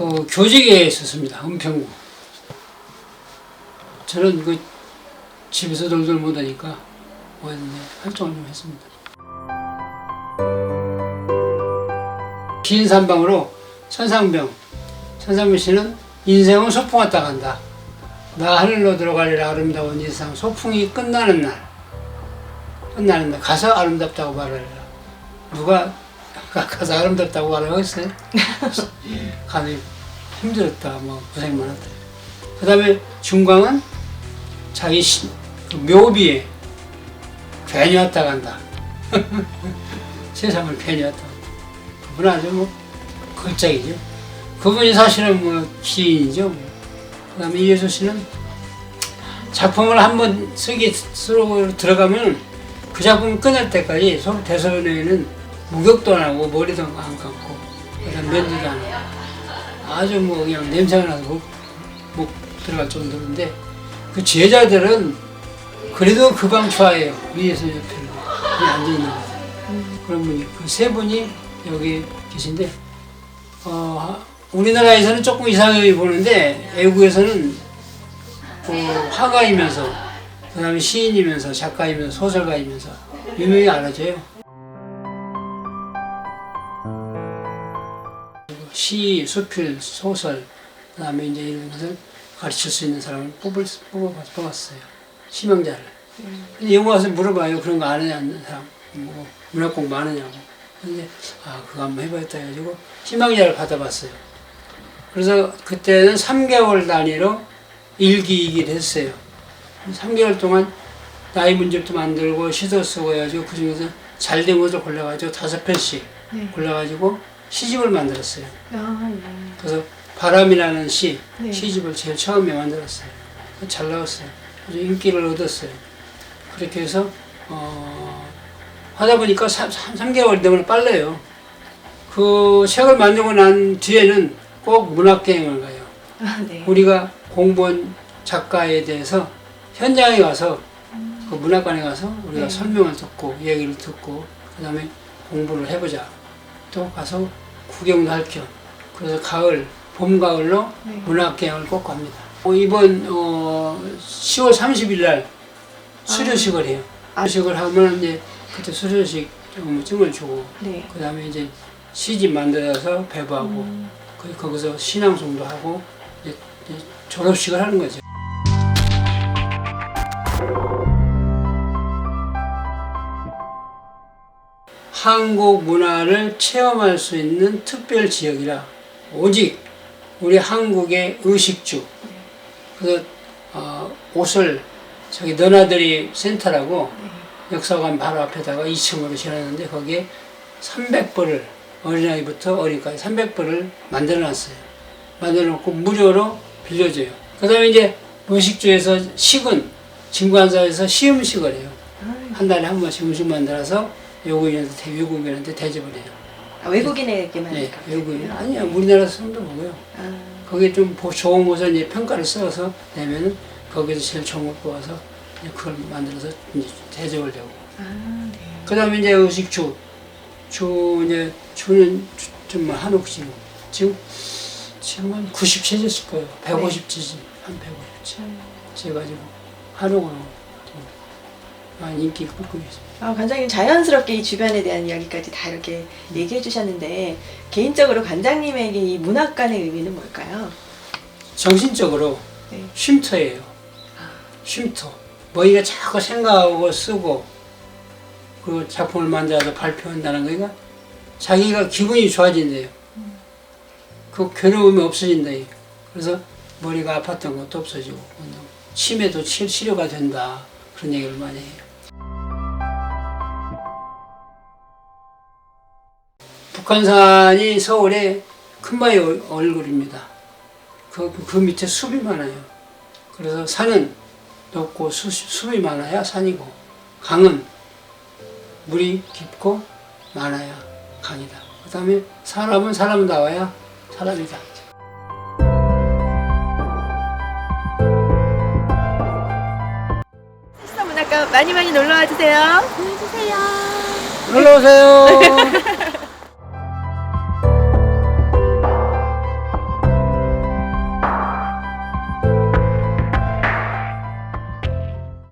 그 교직에 있었습니다. 은평구. 저는 그 집에서 돌돌 못하니까 뭐 활동을 좀 했습니다. 비인산방으로 천상병. 천상병 씨는 인생은 소풍 왔다 간다. 나 하늘로 들어가리라 아름다운 이상 소풍이 끝나는 날. 끝나는 날 가서 아름답다고 말하리라. 누가 가서 아름답다고 말하겠어요? 가서 힘들었다, 뭐 고생 많았다. 그 다음에 중광은 자기 시, 그 묘비에 괜히 왔다 간다. 세상을 괜히 왔다 간다. 그분 아주 뭐 걸작이죠. 그분이 사실은 뭐 시인이죠. 그 다음에 이효수 씨는 작품을 한번 쓰기 쓰러 들어가면 그 작품 끝날 때까지 서로 대소연에는 목욕도 안 하고 머리도 안 감고 그다음 면도도 안 하고 아주 뭐 그냥 냄새가 나서 목, 목 들어갈 정도인데 그 제자들은 그래도 그 방 좋아해요. 위에서 옆에는. 그냥 앉아 있는 거 그런 분이 그세 분이 여기 계신데 어, 우리나라에서는 조금 이상하게 보는데 외국에서는 그 화가이면서 그다음에 시인이면서 작가이면서 소설가이면서 유명히 알아져요. 시, 수필, 소설, 그 다음에 이제 이런 것을 가르칠 수 있는 사람을 뽑을 뽑아 뽑았어요. 희망자를. 근데 영화 와서 물어봐요. 그런 거 아느냐는 사람, 뭐 문학 공부 아느냐고. 근데 아 그거 한번 해봐야겠다 해가지고 희망자를 받아봤어요. 그래서 그때는 3개월 단위로 일기 이기를 했어요. 3개월 동안 나이 문집도 만들고 시도 쓰고 해가지고 그 중에서 잘 된 것을 골라가지고 다섯 편씩 네. 골라가지고 시집을 만들었어요. 아, 그래서 바람이라는 시, 네. 시집을 제일 처음에 만들었어요. 잘 나왔어요. 아주 인기를 얻었어요. 그렇게 해서, 어, 하다 보니까 3, 개월 되면 빨라요. 그 책을 만들고 난 뒤에는 꼭 문학여행을 가요. 아, 네. 우리가 공부한 작가에 대해서 현장에 가서 그 문학관에 가서 우리가 네. 설명을 듣고 얘기를 듣고 그 다음에 공부를 해보자. 또 가서 구경도 할 겸. 그래서 가을, 봄, 가을로 네. 문학여행을 꼭 갑니다. 어, 이번 어, 10월 30일 날 수료식을 해요. 아. 수료식을 하면 이제 그때 수료식 증을 주고 네. 그 다음에 이제 시집 만들어서 배부하고 음. 그- 거기서 신앙송도 하고 이제, 이제 졸업식을 하는 거죠. 한국 문화를 체험할 수 있는 특별 지역이라 오직 우리 한국의 의식주 그래서 어, 옷을 저기 너나들이 센터라고 역사관 바로 앞에다가 2층으로 지어놨는데 거기에 300벌을 어린아이부터 어린이까지 300벌을 만들어놨어요. 만들어놓고 무료로 빌려줘요. 그 다음에 이제 의식주에서 식은 진관사에서 시음식을 해요. 한 달에 한 번씩 음식 만들어서 외국인한테, 대- 외국인한테 대접을 해요. 아, 외국인에게만 네? 외국인. 아니야, 우리나라 사람도 먹어요. 아, 거기에 좀 보- 좋은 곳을 이제 평가를 써서 내면은 거기서 제일 좋은 걸 뽑아서 이제 그걸 만들어서 이제 대접을 되고. 아, 네. 그 다음에 이제 의식주. 주, 이제, 주는 좀 한옥지. 지금, 지금 한 90째 됐을 거예요. 150째, 한 150째. 제가지고 한옥으로 좀 많이 인기 끌고 있습니다. 아, 관장님 자연스럽게 이 주변에 대한 이야기까지 다 이렇게 얘기해 주셨는데 개인적으로 관장님에게 이 문학관의 의미는 뭘까요? 정신적으로 네. 쉼터예요. 쉼터. 머리가 자꾸 생각하고 쓰고 그 작품을 만들어서 발표한다는 거니까 자기가 기분이 좋아진대요. 그 괴로움이 없어진다. 그래서 머리가 아팠던 것도 없어지고 치매도 치- 치료가 된다. 그런 얘기를 많이 해요. 북한산이 서울의 큰바위 얼- 얼굴입니다. 그, 그 밑에 숲이 많아요. 그래서 산은 높고 수, 숲이 많아야 산이고 강은 물이 깊고 많아야 강이다. 그 다음에 사람은 사람 나와야 사람이다. 문학관 많이 많이 놀러 와 주세요. 놀러 오세요.